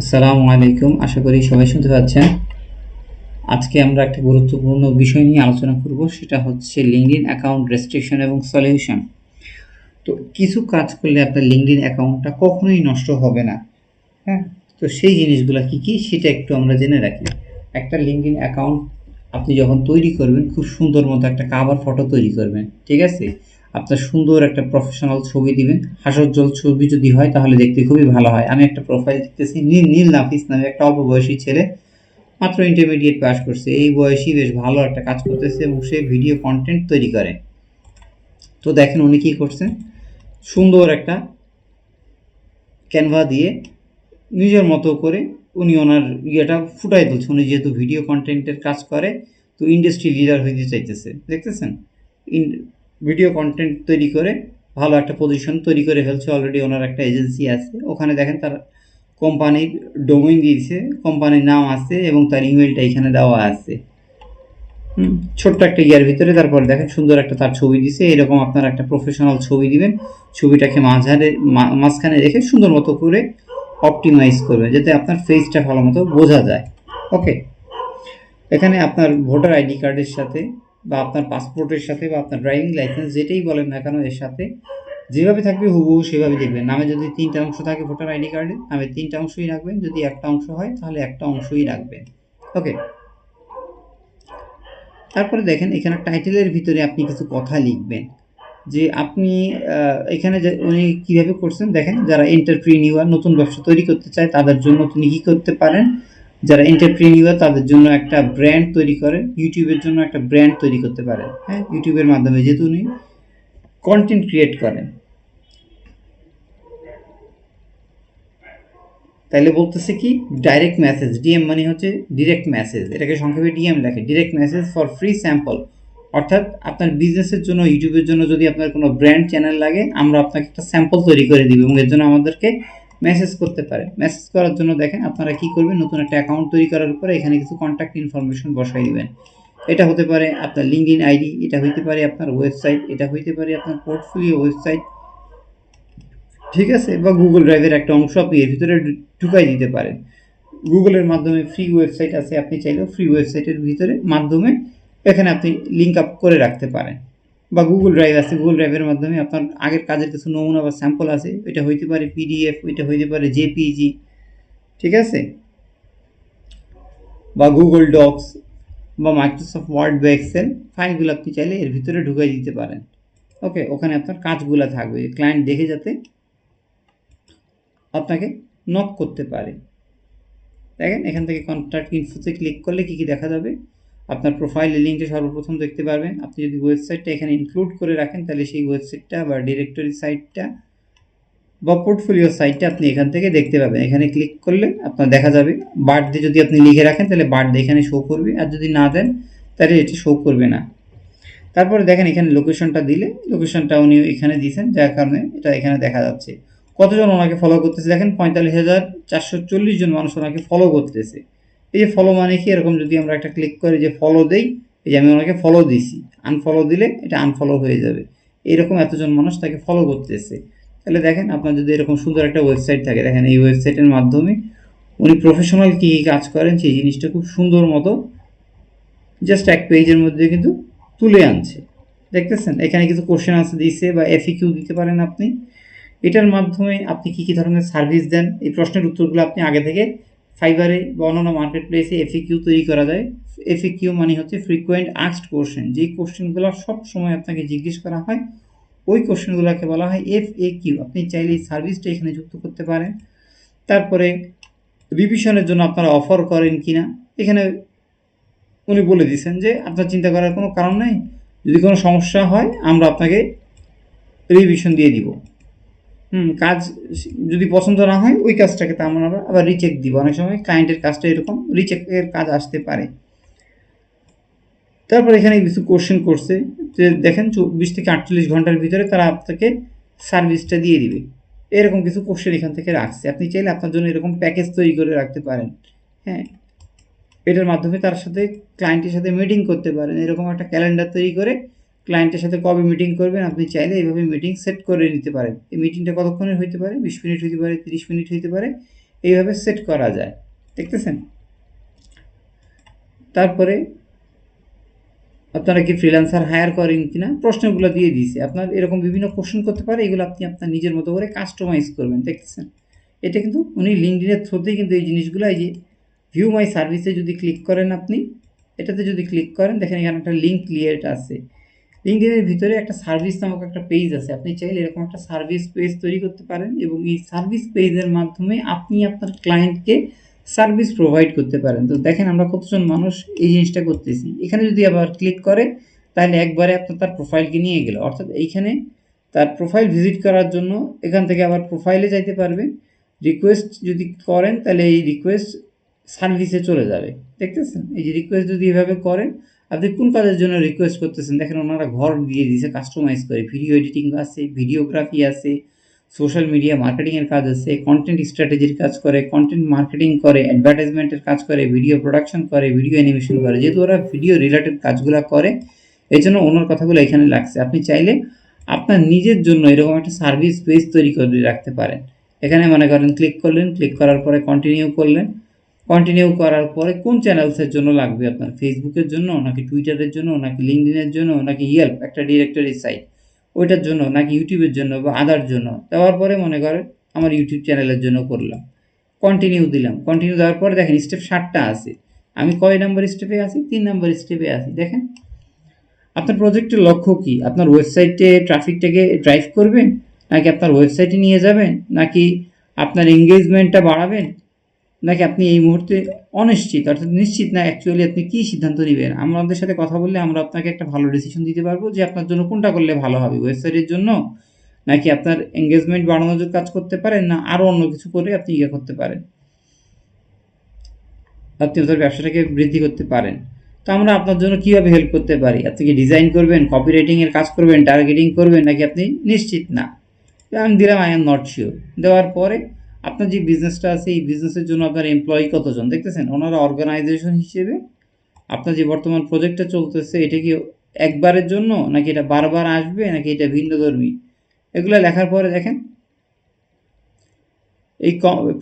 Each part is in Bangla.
আসসালামু আলাইকুম। আশা করি সবাই শুনতে পাচ্ছেন। আজকে আমরা একটা গুরুত্বপূর্ণ বিষয় নিয়ে আলোচনা করব, সেটা হচ্ছে লিঙ্কডিন অ্যাকাউন্ট রেস্ট্রিকশন এবং সলিউশন তো কিছু কাজ করলে আপনার লিঙ্কডিন অ্যাকাউন্টটা কখনোই নষ্ট হবে না। হ্যাঁ? তো সেই জিনিসগুলো কি কি, সেটা একটু আমরা জেনে রাখি। একটা লিঙ্কডিন অ্যাকাউন্ট আপনি যখন তৈরি করবেন, খুব সুন্দর মতো একটা কাভার ফটো তৈরি করবেন। ঠিক আছে? আপনার সুন্দর একটা প্রফেশনাল ছবি দিবেন। হাসজ্জ্বল ছবি যদি হয়, তাহলে দেখতে খুবই ভালো হয়। আমি একটা প্রোফাইল দেখতেছি নীল নীল নাফিস নামে একটা অল্প বয়সী ছেলে, মাত্র ইন্টারমিডিয়েট পাস করছে। এই বয়সী বেশ ভালো একটা কাজ করতেছে এবং সে ভিডিও কন্টেন্ট তৈরি করে। তো দেখেন উনি কী করছেন? সুন্দর একটা ক্যানভা দিয়ে নিজের মতো করে উনি ওনার ইয়েটা ফুটাই তুলছে। উনি যেহেতু ভিডিও কন্টেন্টের কাজ করে, তো ইন্ডাস্ট্রি লিডার হইতে চাইতেছে। দেখতেছেন? ভিডিও কন্টেন্ট তৈরি করে, ভালো একটা পজিশন তৈরি করে ফেলছে অলরেডি ওনার একটা এজেন্সি আছে। ওখানে দেখেন তার কোম্পানির ডোমিন দিয়েছে কোম্পানির নাম আছে এবং তার ইমেলটা এখানে দেওয়া আছে। ছোট্ট একটা ইয়ার ভিতরে, তারপর দেখেন সুন্দর একটা তার ছবি দিছে এরকম আপনার একটা প্রফেশনাল ছবি দিবেন, ছবিটাকে মাঝারে মাঝখানে রেখে সুন্দর মতো করে অপটিমাইজ করবেন, যাতে আপনার ফেসটা ভালো মতো বোঝা যায়। ওকে এখানে আপনার ভোটার আইডি কার্ডের সাথে বা আপনার পাসপোর্টের সাথে বা আপনার ড্রাইভিং লাইসেন্স, যেটাই বলেন না কেন, এর সাথে যেভাবে থাকবে হুবহু সেভাবে দেখবেন। নামে যদি তিনটা অংশ থাকে ভোটার আইডি কার্ডে, নামে তিনটা অংশই রাখবেন। যদি একটা অংশ হয়, তাহলে একটা অংশই রাখবেন। ওকে? তারপরে দেখেন, এখানে টাইটেলের ভিতরে আপনি কিছু কথা লিখবেন। যে আপনি এখানে উনি কীভাবে করছেন, দেখেন, যারা এন্টারপ্রিনিউয়ার নতুন ব্যবসা তৈরি করতে চায়, তাদের জন্য তিনি কী করতে পারেন? যারা এন্টারপ্রিনিউয়ার তাদের জন্য একটা ব্র্যান্ড তৈরি করেন ইউটিউবের জন্য একটা ব্র্যান্ড তৈরি করতে পারেন হ্যাঁ ইউটিউবের মাধ্যমে যেহেতু উনি কন্টেন্ট ক্রিয়েট করেন। তাইলে বলতেছে কি ডাইরেক্ট মেসেজ ডিএম মানে হচ্ছে ডিরেক্ট মেসেজ এটাকে সংক্ষেপে ডিএম লেখে direct message for free sample অর্থাৎ আপনার বিজনেসের জন্য ইউটিউবের জন্য যদি আপনার কোনো ব্র্যান্ড চ্যানেল লাগে, আমরা আপনাকে একটা স্যাম্পল তৈরি করে দিব এবং এর জন্য আমাদেরকে মেসেজ করতে পারে। মেসেজ করার জন্য দেখেন আপনারা কি করবেন, নতুন একটা অ্যাকাউন্ট তৈরি করার পরে এখানে কিছু কন্ট্যাক্ট ইনফরমেশন বসাই দিবেন। এটা হতে পারে আপনার লিঙ্কডিন আইডি, এটা হইতে পারে আপনার ওয়েবসাইট এটা হইতে পারে আপনার পোর্টফোলিও ওয়েবসাইট ঠিক আছে? বা গুগল ড্রাইভের একটা অংশ আপনি এর ভিতরে ঢুকাই দিতে পারেন। গুগলের মাধ্যমে ফ্রি ওয়েবসাইট আছে, আপনি চাইলেও ফ্রি ওয়েবসাইটের ভিতরে মাধ্যমে এখানে আপনি লিঙ্ক আপ করে রাখতে পারেন। বা গুগল ড্রাইভ আছে গুগল ড্রাইভের মাধ্যমে আপনার আগের কাজের কিছু নমুনা বা স্যাম্পল আছে এটা হইতে পারে পিডিএফ এটা হইতে পারে জেপিজি ঠিক আছে? বা গুগল ডক্স বা মাইক্রোসফট ওয়ার্ড বা এক্সেল ফাইলগুলো আপনি চাইলে এর ভিতরে ঢুকাই দিতে পারেন। ওকে ওখানে আপনার কাজগুলো থাকবে ক্লায়েন্ট দেখে যাতে আপনাকে নক করতে পারে। দেখেন, এখান থেকে কন্ট্রাক্ট ইনফোতে ক্লিক করলে কী কী দেখা যাবে? আপনার প্রোফাইলের লিঙ্কটা সর্বপ্রথম দেখতে পারবেন। আপনি যদি ওয়েবসাইটটা এখানে ইনক্লুড করে রাখেন, তাহলে সেই ওয়েবসাইটটা বা ডিরেক্টরি সাইটটা বা পোর্টফোলিও সাইটটা আপনি এখান থেকে দেখতে পাবেন। এখানে ক্লিক করলে আপনার দেখা যাবে বার্থডে যদি আপনি লিখে রাখেন, তাহলে বার্থডে এখানে শো করবে। আর যদি না দেন, তাহলে এটি শো করবে না। তারপরে দেখেন এখানে লোকেশনটা দিলে লোকেশনটা উনি এখানে দিয়েছেন, যার কারণে এটা এখানে দেখা যাচ্ছে। কতজন ওনাকে ফলো করতেছে? দেখেন পঁয়তাল্লিশ হাজার চারশো চল্লিশ জন মানুষ ওনাকে ফলো করতেছে। এই যে ফলো মানে কি? এরকম যদি আমরা একটা ক্লিক করে যে ফলো দেই, এই যে আমি ওনাকে ফলো দিছি আনফলো দিলে এটা আনফলো হয়ে যাবে। এরকম এতজন মানুষ তাকে ফলো করতেছে। তাহলে দেখেন আপনার যদি এরকম সুন্দর একটা ওয়েবসাইট থাকে, দেখেন এই ওয়েবসাইটের মাধ্যমে উনি প্রফেশনাল কী কী কাজ করেন, সেই জিনিসটা খুব সুন্দর মতো জাস্ট এক পেজের মধ্যে কিন্তু তুলে আনছে। দেখতেছেন? এখানে কিছু কোশ্চেন আনসার দিচ্ছে বা এফিকিউ দিতে পারেন আপনি। এটার মাধ্যমে আপনি কী কী ধরনের সার্ভিস দেন? এই প্রশ্নের উত্তরগুলো আপনি আগে থেকে ফাইবারে বা অন্যান্য মার্কেট প্লেসে এফিকিউ তৈরি করা যায়। এফিকিউ মানে হচ্ছে ফ্রিকোয়েন্ট আস্কড কোশ্চেন যেই কোশ্চেনগুলো সব সময় আপনাকে জিজ্ঞেস করা হয়, ওই কোশ্চেনগুলোকে বলা হয় এফ এ কিউ আপনি চাইলে এই সার্ভিসটা এখানে যুক্ত করতে পারেন। তারপরে রিভিশনের জন্য আপনারা অফার করেন কি না এখানে উনি বলে দিয়েছেন যে, আপনার চিন্তা করার কোনো কারণ নেই। যদি কোনো সমস্যা হয়, আমরা আপনাকে রিভিশন দিয়ে দিব। হুম, কাজ যদি পছন্দ না হয়, ওই কাজটাকে তা আমরা আবার রিচেক দিব। অনেক সময় ক্লায়েন্টের কাজটা এরকম রিচেকের কাজ আসতে পারে। তারপর এখানে কিছু কোশ্চেন করছে যে, দেখেন, চব্বিশ থেকে আটচল্লিশ ঘণ্টার ভিতরে তারা আপনাকে সার্ভিসটা দিয়ে দিবে। এরকম কিছু কোশ্চেন এখান থেকে রাখছে। আপনি চাইলে আপনার জন্য এরকম প্যাকেজ তৈরি করে রাখতে পারেন। হ্যাঁ এটার মাধ্যমে তার সাথে ক্লায়েন্টের সাথে মিটিং করতে পারেন। এরকম একটা ক্যালেন্ডার তৈরি করে ক্লায়েন্টের সাথে কবে মিটিং করবেন, আপনি চাইলে এইভাবে মিটিং সেট করে নিতে পারেন। এই মিটিংটা কতক্ষণের হইতে পারে? বিশ মিনিট হইতে পারে, তিরিশ মিনিট হইতে পারে। এইভাবে সেট করা যায়। দেখতেছেন? তারপরে আপনারা কি ফ্রিল্যান্সার হায়ার করেন কিনা? প্রশ্নগুলো দিয়ে দিয়েছে। আপনার এরকম বিভিন্ন কোশ্চেন করতে পারে, এগুলো আপনি আপনার নিজের মতো করে কাস্টমাইজ করবেন। দেখতেছেন? এটা কিন্তু উনি লিঙ্কডিনের থ্রুতেই কিন্তু এই জিনিসগুলো, এই যে ভিউ মাই সার্ভিসে যদি ক্লিক করেন আপনি, এটাতে যদি ক্লিক করেন, দেখেন এখানে একটা লিঙ্ক ক্লিয়ার আছে। লিঙ্কডিনের ভিতরে একটা সার্ভিস নামক একটা পেজ আছে। আপনি চাইলে এরকম একটা সার্ভিস পেজ তৈরি করতে পারেন এবং এই সার্ভিস পেজের মাধ্যমে আপনি আপনার ক্লায়েন্টকে সার্ভিস প্রোভাইড করতে পারেন। তো দেখেন আমরা কতজন মানুষ এই জিনিসটা করতেছি। এখানে যদি আবার ক্লিক করে, তাহলে একবারে আপনার তার প্রোফাইলকে নিয়ে গেল। অর্থাৎ এইখানে তার প্রোফাইল ভিজিট করার জন্য এখান থেকে আবার প্রোফাইলে যাইতে পারবে। রিকোয়েস্ট যদি করেন, তাহলে এই রিকোয়েস্ট সার্ভিসে চলে যাবে। দেখতেছেন? এই যে রিকোয়েস্ট যদি এভাবে করেন আপনি কোন কাজের জন্য রিকোয়েস্ট করতেছেন? দেখেন ওনারা ঘর দিয়ে দিয়েছে কাস্টমাইজ করে। ভিডিও এডিটিং আছে ভিডিওগ্রাফি আছে সোশ্যাল মিডিয়া মার্কেটিংয়ের কাজ আছে কন্টেন্ট স্ট্র্যাটেজির কাজ করে কন্টেন্ট মার্কেটিং করে অ্যাডভার্টাইজমেন্টের কাজ করে ভিডিও প্রোডাকশন করে ভিডিও অ্যানিমেশন করে। যেহেতু ওরা ভিডিও রিলেটেড কাজগুলো করে এই জন্য ওনার কথাগুলো এখানে লাগছে। আপনি চাইলে আপনার নিজের জন্য এরকম একটা সার্ভিস পেজ তৈরি করে রাখতে পারেন। এখানে মনে করেন ক্লিক করলেন ক্লিক করার পরে কন্টিনিউ করলেন। কন্টিনিউ করার পরে কোন চ্যানেলসের জন্য লাগবে আপনার? ফেসবুকের জন্য, নাকি টুইটারের জন্য, নাকি লিঙ্কডিনের জন্য, নাকি ইয়েল্প একটা ডিরেক্টরি সাইট ওইটার জন্য, নাকি ইউটিউবের জন্য বা আদার জন্য? দেওয়ার পরে মনে করেন আমার ইউটিউব চ্যানেলের জন্য করলাম। কন্টিনিউ দিলাম। কন্টিনিউ দেওয়ার পরে দেখেন স্টেপ ষাটটা আছে। আমি কয় নাম্বার স্টেপে আছি? তিন নাম্বার স্টেপে আছি। দেখেন, আপনার প্রজেক্টের লক্ষ্য কি? আপনার ওয়েবসাইটে ট্রাফিকটাকে ড্রাইভ করবেন? নাকি আপনার ওয়েবসাইটে নিয়ে যাবেন? নাকি আপনার এঙ্গেজমেন্টটা বাড়াবেন? নাকি আপনি এই মুহূর্তে অনিশ্চিত, অর্থাৎ নিশ্চিত না অ্যাকচুয়ালি আপনি কী সিদ্ধান্ত নেবেন? আমাদের সাথে কথা বললে আমরা আপনাকে একটা ভালো ডিসিশন দিতে পারব যে আপনার জন্য কোনটা করলে ভালো হবে ওয়েবসাইটের জন্য নাকি আপনার এঙ্গেজমেন্ট বাড়ানোর জন্য কাজ করতে পারেন না আরও অন্য কিছু করে আপনি ইয়ে করতে পারেন? আপনি আপনার ব্যবসাটাকে বৃদ্ধি করতে পারেন। তো আমরা আপনার জন্য কীভাবে হেল্প করতে পারি? আপনি কি ডিজাইন করবেন কপি রাইটিংয়ের কাজ করবেন টার্গেটিং করবেন নাকি আপনি নিশ্চিত না? আমি দিলাম আই এম নট শিওর দেওয়ার পরে আপনার যে বিজনেসটা আছে, এই বিজনেসের জন্য আপনার এমপ্লয়ি কতজন? দেখতেছেন, ওনারা অর্গানাইজেশন হিসেবে আপনার যে বর্তমান প্রজেক্টটা চলতেছে, এটা কি একবারের জন্য? নাকি এটা বারবার আসবে? নাকি এটা ভিন্নধর্মী এগুলো লেখার পরে দেখেন। এই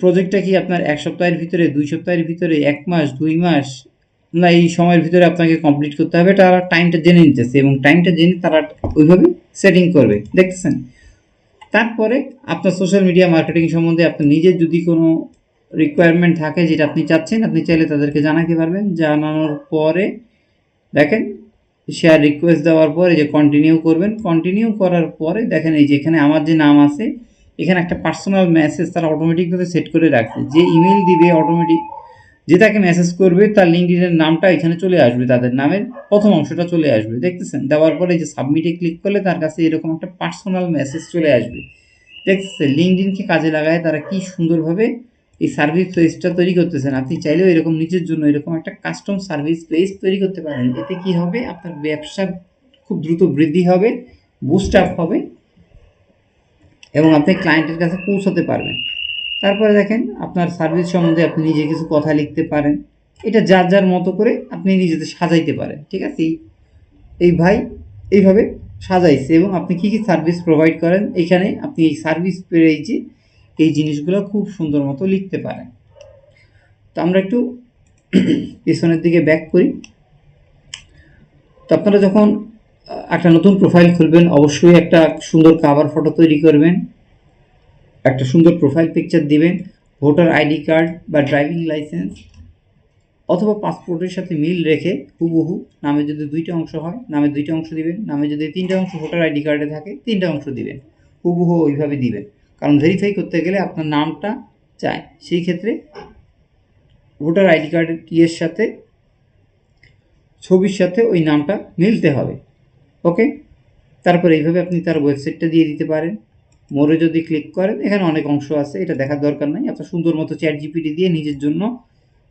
প্রজেক্টটা কি আপনার এক সপ্তাহের ভিতরে, দুই সপ্তাহের ভিতরে, এক মাস, দুই মাস? না, এই সময়ের ভিতরে আপনাকে কমপ্লিট করতে হবে তারা টাইমটা জেনে নিতেছে এবং টাইমটা জেনে তারা ওইভাবে সেটিং করবে। দেখতেছেন? তারপরে আপনার সোশ্যাল মিডিয়া মার্কেটিং সম্বন্ধে আপনার নিজের যদি কোনো রিকোয়ারমেন্ট থাকে যেটা আপনি চাচ্ছেন, আপনি চাইলে তাদেরকে জানাতে পারবেন। জানানোর পরে দেখেন শেয়ার রিকোয়েস্ট দেওয়ার পরে যে কন্টিনিউ করবেন কন্টিনিউ করার পরে দেখেন এই যে এখানে আমার যে নাম আছে, এখানে একটা পার্সোনাল মেসেজ তারা অটোমেটিকভাবে সেট করে রাখছে। যে ইমেল দিবে অটোমেটিক যে তাকে মেসেজ করবে, তার লিঙ্কডিনের নামটা এখানে চলে আসবে, তাদের নামের প্রথম অংশটা চলে আসবে, দেখতেছেন? দেওয়ার পরে যে সাবমিটে ক্লিক করলে তার কাছে এরকম একটা পার্সোনাল মেসেজ চলে আসবে। দেখতেছেন লিঙ্কডিনকে কাজে লাগায়? তারা কি সুন্দরভাবে এই সার্ভিস পেজটা তৈরি করতেছেন? আপনি চাইলেও এরকম নিজের জন্য এরকম একটা কাস্টম সার্ভিস পেজ তৈরি করতে পারেন। এতে কি হবে? আপনার ব্যবসা খুব দ্রুত বৃদ্ধি হবে বুস্ট আপ হবে এবং আপনি ক্লায়েন্টের কাছে পৌঁছাতে পারবেন। তারপরে দেখেন আপনার সার্ভিস সম্বন্ধে আপনি নিজে কিছু কথা লিখতে পারেন। এটা যার যার মতো করে আপনি নিজেদের সাজাইতে পারেন, ঠিক আছে? এই- ভাই এইভাবে সাজাইছে এবং আপনি কী কী সার্ভিস প্রোভাইড করেন, এখানে আপনি এই সার্ভিস পেজে এই জিনিসগুলো খুব সুন্দর মতো লিখতে পারেন। তো আমরা একটু পিছনের দিকে ব্যাক করি। তো আপনারা যখন একটা নতুন প্রোফাইল খুলবেন, অবশ্যই একটা সুন্দর কাভার ফটো তৈরি করবেন। একটা সুন্দর প্রোফাইল পিকচার দিবেন ভোটার আইডি কার্ড বা ড্রাইভিং লাইসেন্স অথবা পাসপোর্টের সাথে মিল রেখে হুবহু নামে যদি দুইটা অংশ হয়, নামে দুইটা অংশ দিবেন, নামে যদি তিনটা অংশ ভোটার আইডি কার্ডে থাকে, তিনটা অংশ দিবেন, হুবহু ওইভাবে দিবেন। কারণ ভেরিফাই করতে গেলে আপনার নামটা চায় সেই ক্ষেত্রে ভোটার আইডি কার্ডের ইয়ের সাথে, ছবির সাথে ওই নামটা মিলতে হবে। ওকে তারপর এইভাবে আপনি তার ওয়েবসাইটটা দিয়ে দিতে পারেন। মোড়ে যদি ক্লিক করেন, এখানে অনেক অংশ আছে, এটা দেখার দরকার নাই। আপনার সুন্দর মতো চ্যাট জিপিটি দিয়ে নিজের জন্য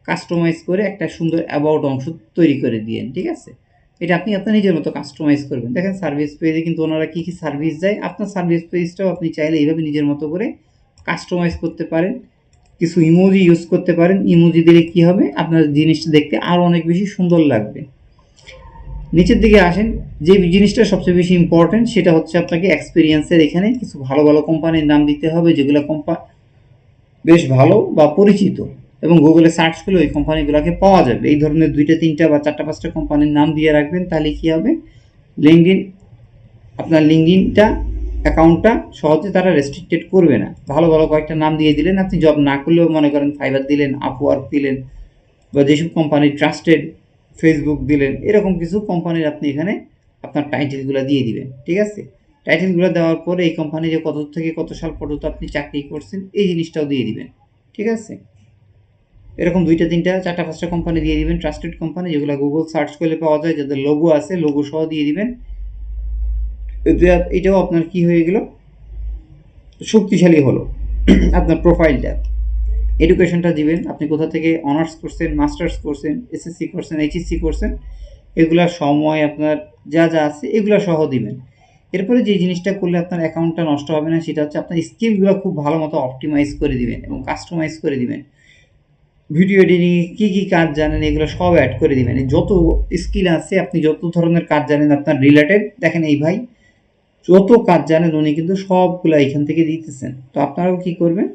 কাস্টমাইজ করে একটা সুন্দর অ্যাবাউট অংশ তৈরি করে দিয়েন, ঠিক আছে? এটা আপনি আপনার নিজের মতো কাস্টমাইজ করবেন। দেখেন সার্ভিস পেজে কিন্তু ওনারা কী কী সার্ভিস দেয়। আপনার সার্ভিস পেজটাও আপনি চাইলে এইভাবে নিজের মতো করে কাস্টমাইজ করতে পারেন, কিছু ইমোজি ইউজ করতে পারেন। ইমোজি দিলে কী হবে? আপনার জিনিসটা দেখতে আরও অনেক বেশি সুন্দর লাগবে। নিচের দিকে আসেন, যে জিনিসটা সবচেয়ে বেশি ইম্পর্টেন্ট সেটা হচ্ছে আপনাকে এক্সপিরিয়েন্সের এখানে কিছু ভালো ভালো কোম্পানির নাম দিতে হবে যেগুলো কোম্পা বেশ ভালো বা পরিচিত এবং গুগলে সার্চ করলে ওই কোম্পানিগুলোকে পাওয়া যাবে। এই ধরনের দুইটা, তিনটা বা চারটা, পাঁচটা কোম্পানির নাম দিয়ে রাখবেন, তাহলে কী হবে? লিঙ্কডিন আপনার লিঙ্কডিনটা অ্যাকাউন্টটা সহজে তারা রেস্ট্রিক্টেড করবে না। ভালো ভালো কয়েকটা নাম দিয়ে দিলেন, আপনি জব না করলেও মনে করেন ফাইবার দিলেন আপওয়ার্ক দিলেন বা যেসব কোম্পানি ট্রাস্টেড ফেসবুক দিলেন, এরকম কিছু কোম্পানির আপনি এখানে আপনার টাইটেলগুলো দিয়ে দিবেন, ঠিক আছে? টাইটেলগুলো দেওয়ার পরে এই কোম্পানি যে কত থেকে কত সাল পর্যন্ত আপনি চাকরি করছেন, এই জিনিসটাও দিয়ে দিবেন, ঠিক আছে? এরকম দুইটা, তিনটা, চারটা, পাঁচটা কোম্পানি দিয়ে দিবেন ট্রাস্টেড কোম্পানি যেগুলো গুগল সার্চ করলে পাওয়া যায়, যাদের লোগো আছে লোগো সহ দিয়ে দিবেন। এটাও আপনার কি হয়ে গেল? শক্তিশালী হলো, আপনার প্রোফাইলটা এডুকেশনটা দিবেন। আপনি কোথা থেকে অনার্স করছেন মাস্টার্স করছেন এসএসসি করছেন এইচএসসি করছেন এগুলার সময় আপনার যা যা আছে এগুলো সহ দিবেন। এরপরে যে জিনিসটা করলে আপনার অ্যাকাউন্টটা নষ্ট হবে না, সেটা হচ্ছে আপনার স্কিলগুলো খুব ভালো মতো অপটিমাইজ করে দিবেন এবং কাস্টমাইজ করে দিবেন। ভিডিও এডিটিং কী কী কাজ জানেন, এগুলো সব অ্যাড করে দিবেন। যত স্কিল আছে, আপনি যত ধরনের কাজ জানেন আপনার রিলেটেড দেখেন এই ভাই, যত কাজ জানেন উনি কিন্তু সবগুলো এখান থেকে দিতেছেন। তো আপনারাও কি করবেন?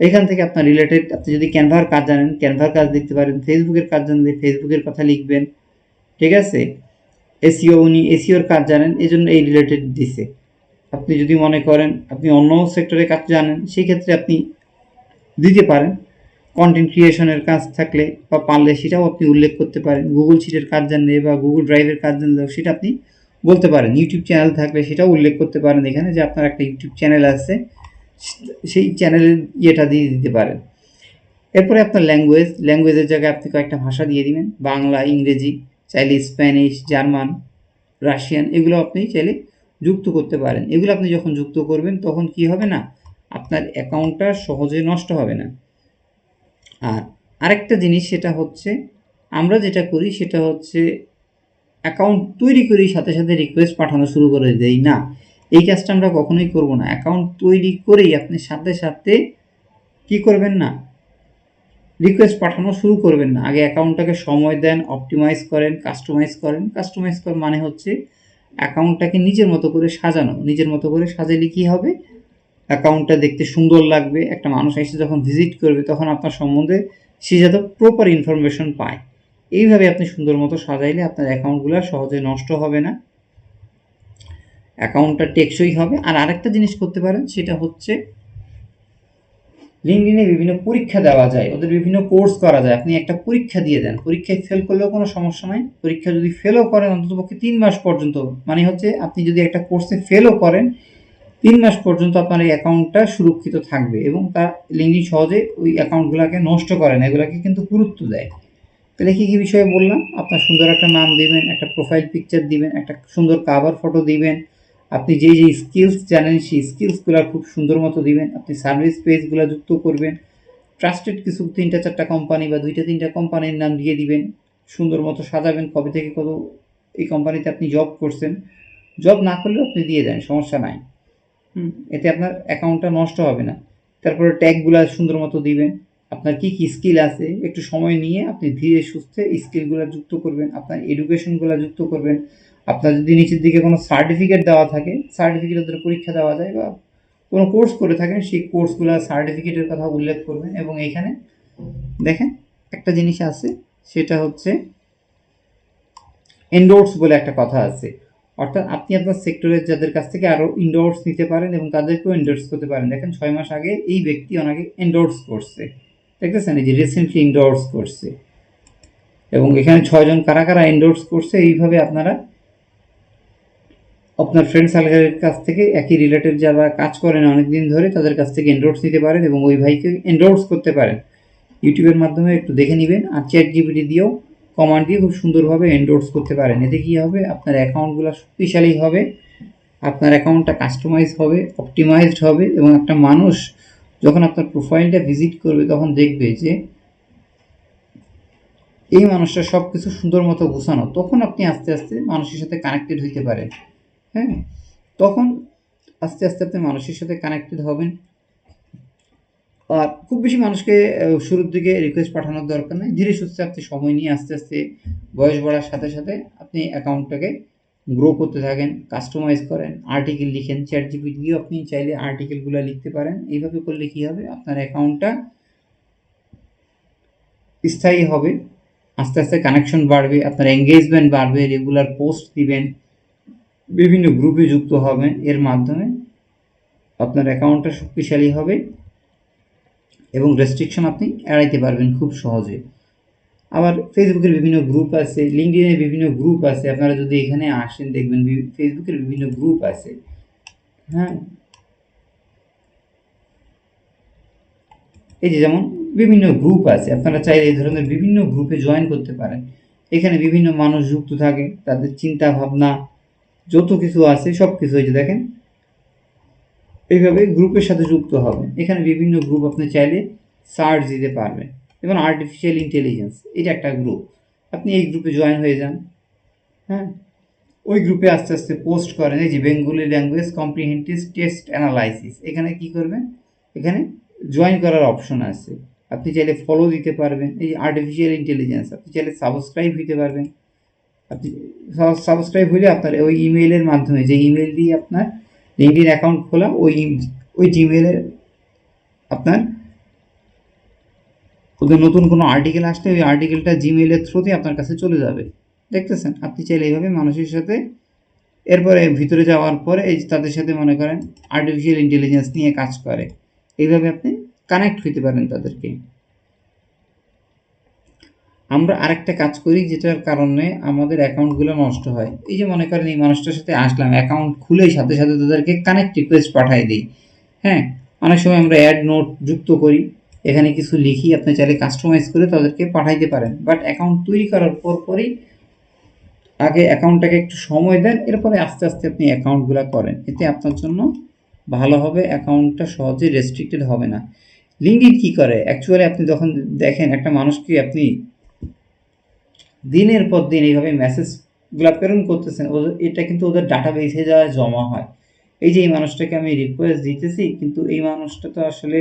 এখান থেকে আপনার রিলেটেড আপনি যদি ক্যানভার কাজ জানেন ক্যানভার কাজ দেখতে পারেন ফেসবুকের কাজ জানলে ফেসবুকের কথা লিখবেন, ঠিক আছে? এসিও উনি এসিওর কাজ জানেন এই জন্য এই রিলেটেড দিছে। আপনি যদি মনে করেন, আপনি অন্য সেক্টরের কাজ জানেন সেই ক্ষেত্রে আপনি দিতে পারেন। কন্টেন্ট ক্রিয়েশনের কাজ থাকলে বা পারলে সেটাও আপনি উল্লেখ করতে পারেন। গুগল শিটের কাজ জানলে বা গুগল ড্রাইভের কাজ জানলেও সেটা আপনি বলতে পারেন। ইউটিউব চ্যানেল থাকলে সেটাও উল্লেখ করতে পারেন এখানে যে আপনার একটা ইউটিউব চ্যানেল আছে। সেই চ্যানেলের ইয়েটা দিয়ে দিতে পারেন। এরপরে আপনার ল্যাঙ্গুয়েজ ল্যাঙ্গুয়েজের জায়গায় আপনি কয়েকটা ভাষা দিয়ে দিবেন। বাংলা, ইংরেজি, চাইলে স্প্যানিশ, জার্মান, রাশিয়ান, এগুলো আপনি চাইলে যুক্ত করতে পারেন। এগুলো আপনি যখন যুক্ত করবেন, তখন কি হবে না? আপনার অ্যাকাউন্টটা সহজে নষ্ট হবে না। আর আরেকটা জিনিস সেটা হচ্ছে, আমরা যেটা করি সেটা হচ্ছে অ্যাকাউন্ট তৈরি করি সাথে সাথে রিকোয়েস্ট পাঠানো শুরু করে দেই। না এই কাজটা আমরা কখনোই করব না। অ্যাকাউন্ট তৈরি করেই আপনি সাথে সাথে কি করবেন না? রিকোয়েস্ট পাঠানো শুরু করবেন না। আগে অ্যাকাউন্টটাকে সময় দেন অপটিমাইজ করেন কাস্টমাইজ করেন। কাস্টমাইজ করার মানে হচ্ছে অ্যাকাউন্টটাকে নিজের মতো করে সাজানো। নিজের মতো করে সাজালে কি হবে? অ্যাকাউন্টটা দেখতে সুন্দর লাগবে। একটা মানুষ এসে যখন ভিজিট করবে, তখন আপনার সম্বন্ধে সে যাতে প্রপার ইনফরমেশন পায়। এইভাবে আপনি সুন্দর মতো সাজাইলে আপনার অ্যাকাউন্টগুলো সহজে নষ্ট হবে না। অ্যাকাউন্টটা টেকসই হবে। আর আরেকটা জিনিস করতে পারেন, সেটা হচ্ছে লিঙ্কডিনে বিভিন্ন পরীক্ষা দেওয়া যায়, ওদের বিভিন্ন কোর্স করা যায়। আপনি একটা পরীক্ষা দিয়ে দেন, পরীক্ষায় ফেল করলেও কোনো সমস্যা নাই। পরীক্ষা যদি ফেলও করেন, অন্ততপক্ষে তিন মাস পর্যন্ত। মানে হচ্ছে, আপনি যদি একটা কোর্সে ফেলও করেন, তিন মাস পর্যন্ত আপনার এই অ্যাকাউন্টটা সুরক্ষিত থাকবে এবং তার লিঙ্কডিন সহজে ওই অ্যাকাউন্টগুলোকে নষ্ট করে না, এগুলোকে কিন্তু গুরুত্ব দেয়। তাহলে কী কী বিষয়ে বললাম। আপনার সুন্দর একটা নাম দিবেন, একটা প্রোফাইল পিকচার দিবেন, একটা সুন্দর কাভার ফটো দিবেন আপনি যেই যেই স্কিলস জানেন সেই স্কিলসগুলো খুব সুন্দর মতো দিবেন। আপনি সার্ভিস পেজগুলো যুক্ত করবেন। ট্রাস্টেড কিছু তিনটা চারটা কোম্পানি বা দুইটা তিনটা কোম্পানির নাম দিয়ে দিবেন। সুন্দর মতো সাজাবেন। কবে থেকে কত এই কোম্পানিতে আপনি জব করছেন। জব না করলেও আপনি দিয়ে দেন সমস্যা নাই। হুম। এতে আপনার অ্যাকাউন্টটা নষ্ট হবে না। তারপরে ট্যাগগুলো সুন্দর মতো দিবেন। আপনার কি কি স্কিল আছে একটু সময় নিয়ে আপনি ধীরে সুস্থে স্কিলগুলো যুক্ত করবেন। আপনার এডুকেশনগুলো যুক্ত করবেন। আপনার যদি নিচের দিকে কোনো সার্টিফিকেট দেওয়া থাকে সার্টিফিকেট ওদের পরীক্ষা দেওয়া যায় বা কোনো কোর্স করে থাকেন, সেই কোর্সগুলো সার্টিফিকেটের কথা উল্লেখ করবেন এবং এইখানে দেখেন একটা জিনিস আছে, সেটা হচ্ছে এন্ডোর্স বলে একটা কথা আছে। অর্থাৎ আপনি আপনার সেক্টরের যাদের কাছ থেকে আরও ইন্ডোর্স নিতে পারেন এবং তাদেরকেও এন্ডোর্স করতে পারেন। দেখেন ছয় মাস আগে এই ব্যক্তি ওনাকে এন্ডোর্স করছে। দেখতেছেন এই যে রিসেন্টলি ইন্ডোর্স করছে। এবং এখানে ছয়জন কারা কারা এন্ডোর্স করছে, এইভাবে আপনারা আপনার ফ্রেন্ড সার্কেলের কাছ থেকে একই রিলেটেড যারা কাজ করেন অনেক দিন ধরে, তাদের কাছ থেকে এন্ডোর্স নিতে পারেন এবং ওই ভাইকে এন্ডোর্স করতে পারেন। ইউটিউবের মাধ্যমে একটু দেখে নেবেন আর চ্যাট জিপিটি দিয়েও কমান্ড দিয়ে খুব সুন্দরভাবে এন্ডোর্স করতে পারেন। এতে কী হবে? আপনার অ্যাকাউন্টগুলো শক্তিশালী হবে, আপনার অ্যাকাউন্টটা কাস্টমাইজ হবে অপটিমাইজড হবে এবং একটা মানুষ যখন আপনার প্রোফাইলটা ভিজিট করবে তখন দেখবে যে এই মানুষটা সব কিছু সুন্দর মতো গোছানো। তখন আপনি আস্তে আস্তে মানুষের সাথে কানেক্টেড হইতে পারেন। হ্যাঁ তখন আস্তে আস্তে আপনি মানুষের সাথে কানেক্টেড হবেন। আর খুব বেশি মানুষকে শুরুর দিকে রিকোয়েস্ট পাঠানোর দরকার নেই। ধীরে সুস্থে আপনি সময় নিয়ে আস্তে আস্তে বয়স বাড়ার সাথে সাথে আপনি অ্যাকাউন্টটাকে গ্রো করতে থাকেন কাস্টমাইজ করেন। আর্টিকেল লিখেন চ্যাট জিপিটি দিয়েও আপনি চাইলে আর্টিকেলগুলো লিখতে পারেন। এইভাবে করলে কী হবে? আপনার অ্যাকাউন্টটা স্থায়ী হবে। আস্তে আস্তে কানেকশন বাড়বে, আপনার এঙ্গেজমেন্ট বাড়বে রেগুলার পোস্ট দিবেন। বিভিন্ন গ্রুপে যুক্ত হবেন এর মাধ্যমে আপনার অ্যাকাউন্টটা শক্তিশালী হবে এবং রেস্ট্রিকশন আপনি এড়াইতে পারবেন খুব সহজে। আবার ফেসবুকের বিভিন্ন গ্রুপ আছে লিঙ্কডিনের বিভিন্ন গ্রুপ আছে। আপনারা যদি এখানে আসেন, দেখবেন ফেসবুকের বিভিন্ন গ্রুপ আছে। হ্যাঁ? এই যে যেমন বিভিন্ন গ্রুপ আছে, আপনারা চাইলে এই ধরনের বিভিন্ন গ্রুপে জয়েন করতে পারেন। এখানে বিভিন্ন মানুষ যুক্ত থাকে, তাদের চিন্তা ভাবনা যত কিছু আছে সব কিছু যে দেখেন, এইভাবে গ্রুপের সাথে যুক্ত হবেন এখানে বিভিন্ন গ্রুপ আপনি চাইলে সার্চ দিতে পারবেন। যেমন আর্টিফিশিয়াল ইন্টেলিজেন্স এটা একটা গ্রুপ আপনি এই গ্রুপে জয়েন হয়ে যান। হ্যাঁ? ওই গ্রুপে আস্তে আস্তে পোস্ট করেন। এই যে Bengali language comprehensive test analysis এখানে কি করবেন? এখানে জয়েন করার অপশন আছে। আপনি চাইলে ফলো দিতে পারবেন। এই আর্টিফিশিয়াল ইন্টেলিজেন্স আপনি চাইলে সাবস্ক্রাইব হইতে পারবেন। আপনি সাবস্ক্রাইব হলে আপনার ওই ইমেইলের মাধ্যমে, যে ইমেল দিয়ে আপনার লিঙ্কডিন অ্যাকাউন্ট খোলা, ওই ওই জিমেলের আপনার ওদের নতুন কোনো আর্টিকেল আসলে ওই আর্টিকেলটা জিমেলের থ্রুতে আপনার কাছে চলে যাবে। দেখতেছেন? আপনি চাইলে এইভাবে মানুষের সাথে এরপরে ভিতরে যাওয়ার পরে এই তাদের সাথে মনে করেন আর্টিফিশিয়াল ইন্টেলিজেন্স নিয়ে কাজ করে। এইভাবে আপনি কানেক্ট হইতে পারেন তাদেরকে। আমরা আরেকটা কাজ করি যেটার কারণে আমাদের অ্যাকাউন্টগুলো নষ্ট হয়। এই যে মনে করেন এই মানুষটার সাথে আসলাম, অ্যাকাউন্ট খুলেই সাথে সাথে তাদেরকে কানেক্ট রিকোয়েস্ট পাঠাই দিই। হ্যাঁ অনেক সময় আমরা অ্যাড নোট যুক্ত করি, এখানে কিছু লিখি, আপনি চাইলে কাস্টমাইজ করে তাদেরকে পাঠাইতে পারেন। বাট অ্যাকাউন্ট তৈরি করার পর পরই আগে অ্যাকাউন্টটাকে একটু সময় দেন, এরপরে আস্তে আস্তে আপনি অ্যাকাউন্টগুলো করেন। এতে আপনার জন্য ভালো হবে, অ্যাকাউন্টটা সহজে রেস্ট্রিক্টেড হবে না। লিঙ্কডিন কি করে? অ্যাকচুয়ালি আপনি যখন দেখেন একটা মানুষকে আপনি দিনের পর দিন এইভাবে মেসেজগুলো প্রেরণ করতেছেন, ওদের, এটা কিন্তু ওদের ডাটা বেসে যাওয়া জমা হয়। এই যে এই মানুষটাকে আমি রিকোয়েস্ট দিতেছি, কিন্তু এই মানুষটা তো আসলে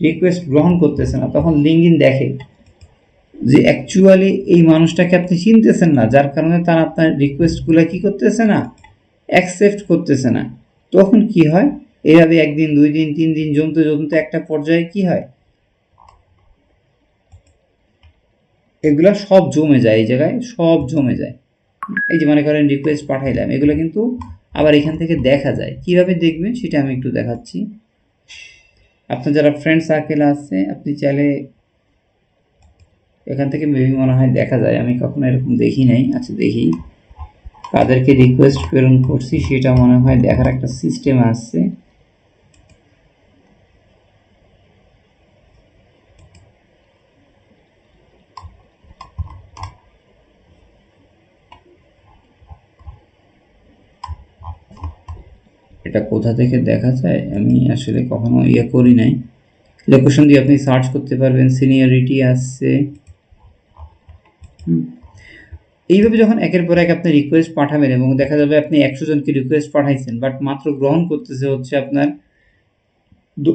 রিকোয়েস্ট গ্রহণ করতেছে না, তখন লিঙ্কডিন দেখে যে অ্যাকচুয়ালি এই মানুষটাকে আপনি চিনতেছেন না, যার কারণে তারা আপনার রিকোয়েস্টগুলো কি করতেছে না অ্যাকসেপ্ট করতেছে না। তখন কি হয়? এভাবে একদিন, দুই দিন, তিন দিন, জমতে জমতে একটা পর্যায়ে কি হয়? এগুলো সব জমে যায় এই জায়গায়, সব জমে যায়। এই যে মনে করেন রিকোয়েস্ট পাঠাইলাম, এগুলো কিন্তু আবার এখান থেকে দেখা যায়। কীভাবে দেখবেন সেটা আমি একটু দেখাচ্ছি। আপনার যারা ফ্রেন্ড সার্কেল আছে, আপনি চাইলে এখান থেকে মেবি মনে হয় দেখা যায়। আমি কখনো এরকম দেখি নাই আচ্ছা দেখি। কাদেরকে রিকোয়েস্ট প্রেরণ করছি, সেটা মনে হয় দেখার একটা সিস্টেম আসছে এটা কোথা থেকে দেখা যায়, আমি আসলে কখনো ইয়ে করি নাই। লোকেশন দিয়ে আপনি সার্চ করতে পারবেন সিনিয়রিটি আসছে এইভাবে যখন একের পর এক আপনি রিকোয়েস্ট পাঠাবেন এবং দেখা যাবে আপনি একশো জনকে রিকোয়েস্ট পাঠাইছেন বাট মাত্র গ্রহণ করতেছে হচ্ছে আপনার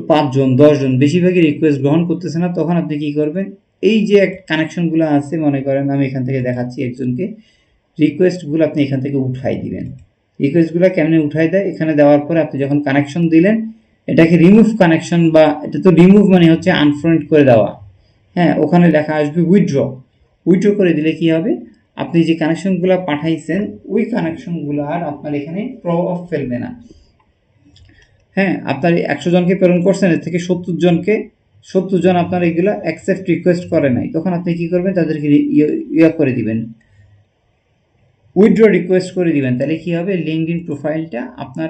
পাঁচজন, দশজন, বেশিরভাগই রিকোয়েস্ট গ্রহণ করতেছে না, তখন আপনি কি করবেন? এই যে এক কানেকশনগুলো আছে, মনে করেন আমি এখান থেকে দেখাচ্ছি একজনকে রিকোয়েস্টগুলো আপনি এখান থেকে উঠাই দিবেন। রিকোয়েস্টগুলো কেমনে উঠাই দেয়, এখানে দেওয়ার পরে আপনি যখন কানেকশন দিলেন, এটাকে রিমুভ কানেকশন বা এটা তো রিমুভ মানে হচ্ছে আনফ্রেন্ড করে দেওয়া। হ্যাঁ ওখানে লেখা আসবে উইথড্র উইথড্র করে দিলে কি হবে? আপনি যে কানেকশনগুলো পাঠাইছেন, ওই কানেকশনগুলো আর আপনার এখানে প্রভাব ফেলবে না। হ্যাঁ আপনার একশো জনকে প্রেরণ করছেন, এর থেকে সত্তর জনকে, সত্তর জন আপনার এগুলো অ্যাকসেপ্ট রিকোয়েস্ট করে নাই। তখন আপনি কি করবেন? তাদেরকে ইয়ে করে দিবেন। উইথড্র রিকোয়েস্ট করে দিবেন। তাহলে কি হবে? লিঙ্কড প্রোফাইলটা আপনার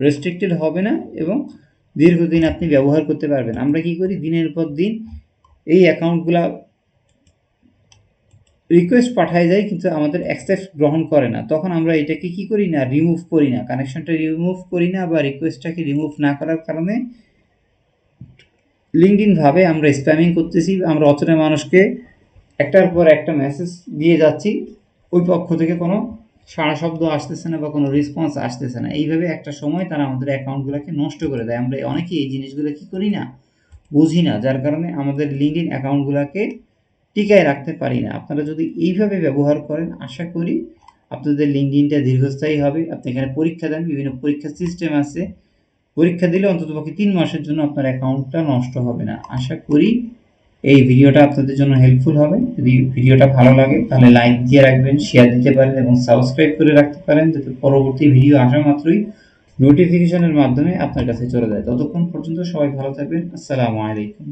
রেস্ট্রিক্টেড হবে না এবং দীর্ঘদিন আপনি ব্যবহার করতে পারবেন। আমরা কি করি? দিনের পর দিন এই অ্যাকাউন্টগুলা রিকোয়েস্ট পাঠায় যায় কিন্তু আমাদের অ্যাকসেপ্ট গ্রহণ করে না। তখন আমরা এটাকে কি করি না? রিমুভ করি না। কানেকশনটা রিমুভ করি না বা রিকোয়েস্টটাকে রিমুভ না করার কারণে লিঙ্কডিন ভাবে আমরা স্প্যামিং করতেছি। আমরা অচেনা মানুষকে একটার পর একটা মেসেজ দিয়ে যাচ্ছি। ওই পক্ষ থেকে কোনো সারা শব্দ আসতেছে না বা কোনো রেসপন্স আসতেছে না। এইভাবে একটা সময় তারা আমাদের অ্যাকাউন্টগুলোকে নষ্ট করে দেয়। আমরা অনেকেই এই জিনিসগুলো কি করি না? বুঝি না, যার কারণে আমাদের লিঙ্কডিন অ্যাকাউন্টগুলোকে টিকায় রাখতে পারি না। আপনারা যদি এইভাবে ব্যবহার করেন, আশা করি আপনাদের লিঙ্কডিনটা দীর্ঘস্থায়ী হবে। আপনি এখানে পরীক্ষা দেন, বিভিন্ন পরীক্ষার সিস্টেম আছে। পরীক্ষা দিলে অন্ততপক্ষে তিন মাসের জন্য আপনার অ্যাকাউন্টটা নষ্ট হবে না। আশা করি এই ভিডিওটা আপনাদের জন্য হেল্পফুল হবে। যদি ভিডিওটা ভালো লাগে, তাহলে লাইক দিয়ে রাখবেন শেয়ার দিতে পারেন এবং সাবস্ক্রাইব করে রাখতে পারেন যাতে পরবর্তী ভিডিও আসা মাত্রই নোটিফিকেশনের মাধ্যমে আপনার কাছে চলে যায়। ততক্ষণ পর্যন্ত সবাই ভালো থাকবেন। আসসালামু আলাইকুম।